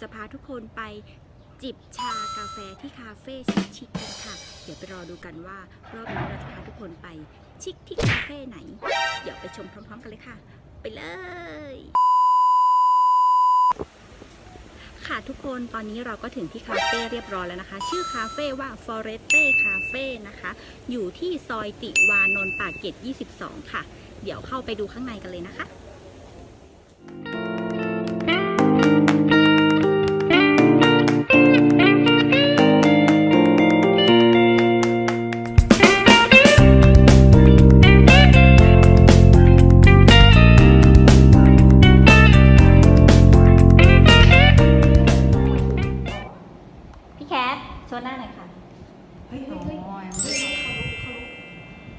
จะพาทุกคนไปจิบชากาแฟที่คาเฟ่ชิคๆกันค่ะ เดี๋ยวไปรอดูกันว่ารอบนี้เราจะพาทุกคนไปชิคที่คาเฟ่ไหน เดี๋ยวไปชมพร้อม ๆ กันเลยค่ะ ไปเลย ค่ะทุกคนตอนนี้เราก็ถึงที่คาเฟ่เรียบร้อยแล้วนะคะ ชื่อคาเฟ่ว่า Foreste Cafe นะคะ อยู่ที่ซอยติวานนท์ปากเกร็ด22 ค่ะ เดี๋ยวเข้าไปดูข้างในกันเลยนะคะ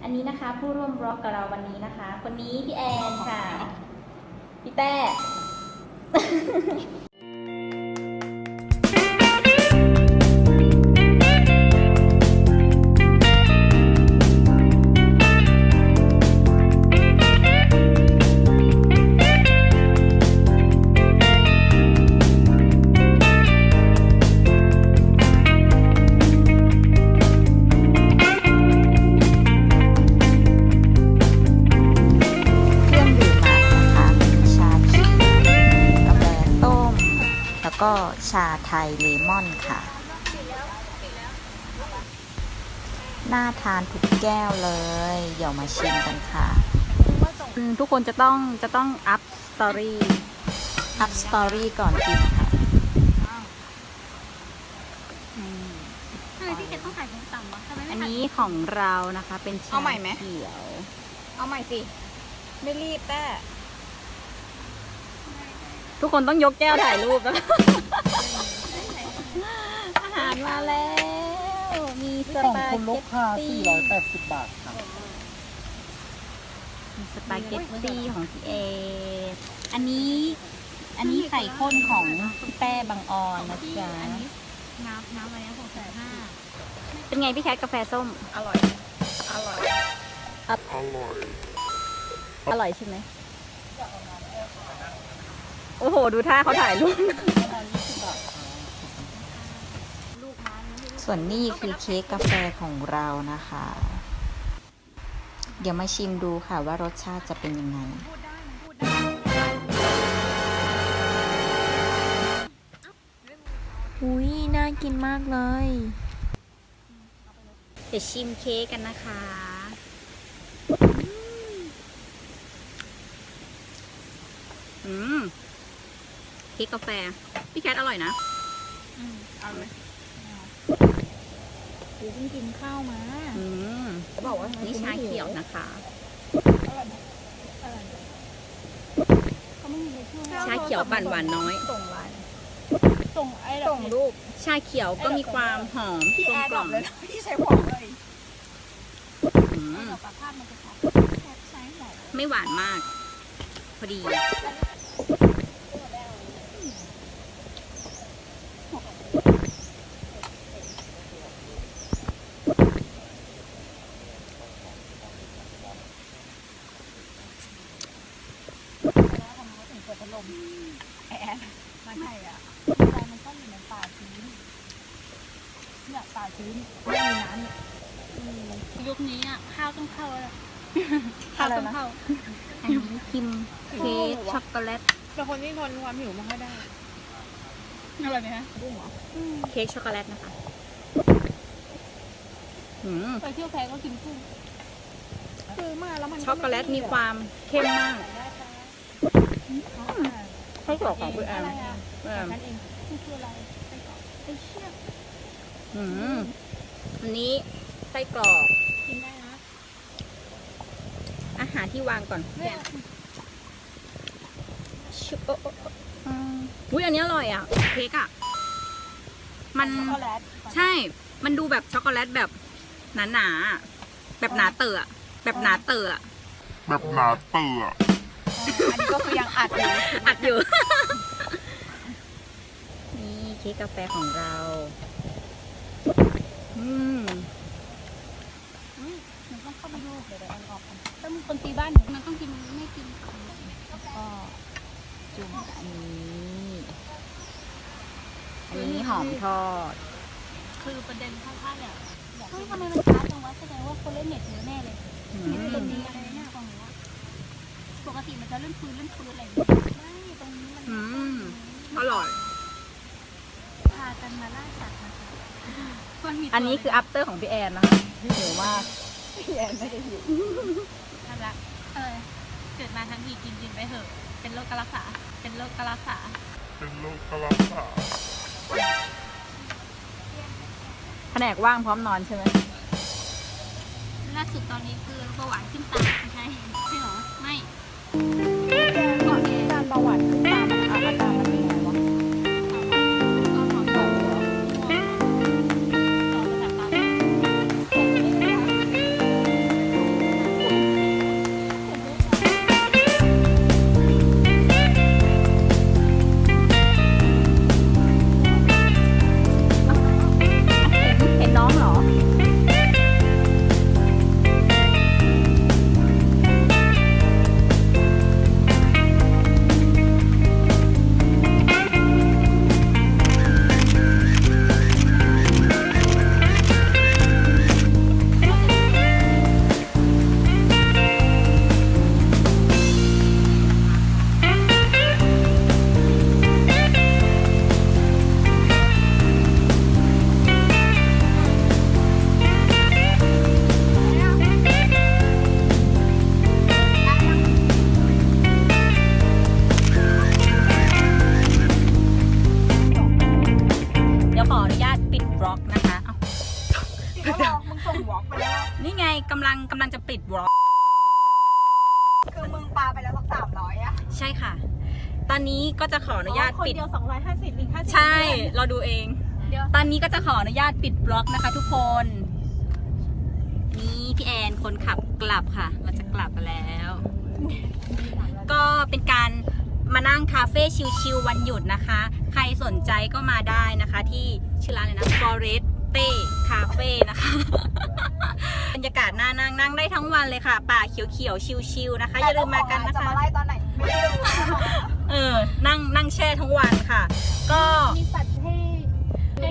อันนี้นะคะ ผู้ร่วมบล็อกกับเราวันนี้นะคะ คนนี้พี่แอนค่ะ พี่แต้ ชาไทยเลมอนค่ะ น่าทานทุกแก้วเลย เดี๋ยวมาชิมกันค่ะอืมทุกคนจะต้องจะต้องอัพสตอรี่อัพสตอรี่ก่อนกินค่ะทำไมพี่เกดต้องขายของต่ำวะทำไมไม่อันขายนี้ของเรานะคะเป็นชาเอาใหม่ไหมเขียว เอาใหม่สิ ไม่รีบแต่ทุกคนต้องยกแก้วถ่ายรูปแล้ว อาหารมาแล้ว มีสของปาคุณลูเกกตค้าตี้480 บาทครับมีสปาเกตตี้ของพี่เอ อันนี้ อันนี้ไข่ข้นของพี่แป้บางออนนะจ๊ะ อันนี้น้ำน้ำอะไรนะหกแสนห้าเป็นไงพี่แคทกาแฟส้ม อร่อย อร่อย อร่อยใช่ไหม โอ้โห ดูท่าเขาถ่ายรูป ส่วนนี่คือเค้กกาแฟของเรานะคะ เดี๋ยวมาชิมดูค่ะว่ารสชาติจะเป็นยังไงอุ้ยน่ากินมากเลย เดี๋ยวชิมเค้กกันนะคะ อืมเค้กกาแฟ พี่แคทอร่อยนะเอาเลยหรือเพิ่งกินข้าวมาอืมบอกว่านี่ชาเขียวนะคะเขาไม่มีอะไรช่วยชาเขียวปั่นหวานน้อยส่งไลน์ส่งไอ้ส่งรูปชาเขียวก็มีความหอมพี่กลแอมร์กดรล่ออปมเลยนะพี่ใช้ของเลยอืมดอกประภาพมันจะชัดแคปใช้หมดไม่หวานมาก พอดี แอร์ไม่ใช่อะใจมันก็อยู่ในป่าชื้นเนี่ยป่าชื้นไม่มีน้ำเนี่ยอืมยุคนี้อะข้าวต้องเข้าแล้วข้าวต้องเข้าอันนี้คิมเค้กช็อกโกแลตแต่คนที่ทนความหิวไม่ค่อยได้อร่อยไหมฮะเค้กช็อกโกแลตนะคะอืมไปเที่ยวแพ้ก็กินกุ้งคือมาแล้วมันช็อกโกแลตมีความเข้มมาก ไส้กรอกของพี่แอมอะไรอะแอมนั่นเองคือคืออะไรไปก่อนไอ้เชี่ยอืมอันนี้ไส้กรอก กินได้นะอาหารที่วางก่อนเนี่ยชุบโอ๊ะโอ๊ะโอ๊ะอืมอุ้ยอันนี้อร่อยอะ เค้กอะ มัน ช็อกโกแลตใช่ มันดูแบบช็อกโกแลตแบบหนาๆอะแบบหนาเตอะอะแบบหนาเตอะอะ แบบหนาเตื่อ อันนี้ก็คือยังอัดอยู่อัดอยู่ นี่เค้กกาแฟของเรา อืมมันก็ต้องเข้าไปดูเดี๋ยวเดี๋ยวเอาออกกันถ้ามึงคนตีบ้านหนูมันต้องกินไม่กินก็จุ่มอันนี้ อันนี้หอมทอด คือประเด็นข้างๆเนี่ยเฮ้ยทำไมมันช้าจังวะแสดงว่าคนเล่นเน็ตเยอะแน่เลยอืนี่เป็นมดีอะไรเนี่ยของหนูอะ ปกติมันจะเล่นปืนเล่นปืนอะไรอย่างเงี้ยไม่ตรงนี้มันอืมอร่อย พากันมาล่าสัตว์นะคะมันมีตัวอันนี้คือ after ของพี่แอนนะคะหิวมากน่ารักเออเกิดมาทั้งทีกินกินไปเถอะ เป็นโรคกรักษาเป็นโรคกรักษาเป็นโรคกระลาษาแผนกว่างพร้อมนอนใช่ไหมล่าสุดตอนนี้คือเบาหวานขึ้นตาไม่ใช่ใช่เหรอ ไม่ การประวานขึ้นตาม กำลังกำลังจะปิดบล็อกคือมึงปาไปแล้วสักสามร้อยอะใช่ค่ะ ตอนนี้ก็จะขออนุญาตคนปิด เดียวสองร้อยห้าสิบอีกห้าสิบใช่ เราดูเองตอนนี้ก็จะขออนุญาตปิดบล็อกนะคะ ทุกคน นี่พี่แอนคนขับกลับค่ะ เราจะกลับกันแล้ว ก็เป็นการมานั่งคาเฟ่ชิลๆวันหยุดนะคะ ใครสนใจก็มาได้นะคะ ที่ชื่อร้านเลยนะ Forest t e Cafe นะคะบรรยากาศ น่านั่งนั่งได้ทั้งวันเลยค่ะ ป่าเขียวๆชิลๆนะคะ อย่าลืมมากันนะจะคะ มาไล่ตอนไหนไม่รู้เออ นั่งนั่งแช่ทั้งวันค่ะ ก็ มีสัตว์ให้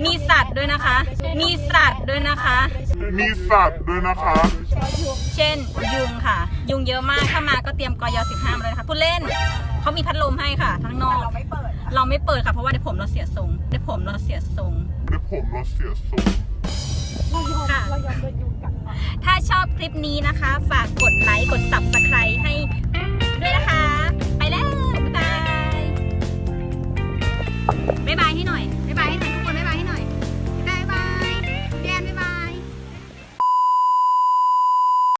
มีสัตว์ด้วยนะคะ มีสัตว์ด้วยนะคะ มีสัตว์ด้วยนะคะเช่น ยุงค่ะ ยุงเยอะมากถ้ามาก็เตรียมกอย15มาเลยนะคะผู้เล่นเขามีพัดลมให้ค่ะทั้งนอก เราไม่เปิดเราไม่เปิดค่ะ เพราะว่าเดี๋ยวผมเราเสียทรงเดี๋ยวผมเราเสียทรงเดี๋ยวผมเราเสียทรง เรายอมค่ะ เรายอมโดนยุงกัดก่อนถ้าชอบค คลิปนี้นะคะ ฝากกดไลค์ กด subscribe ให้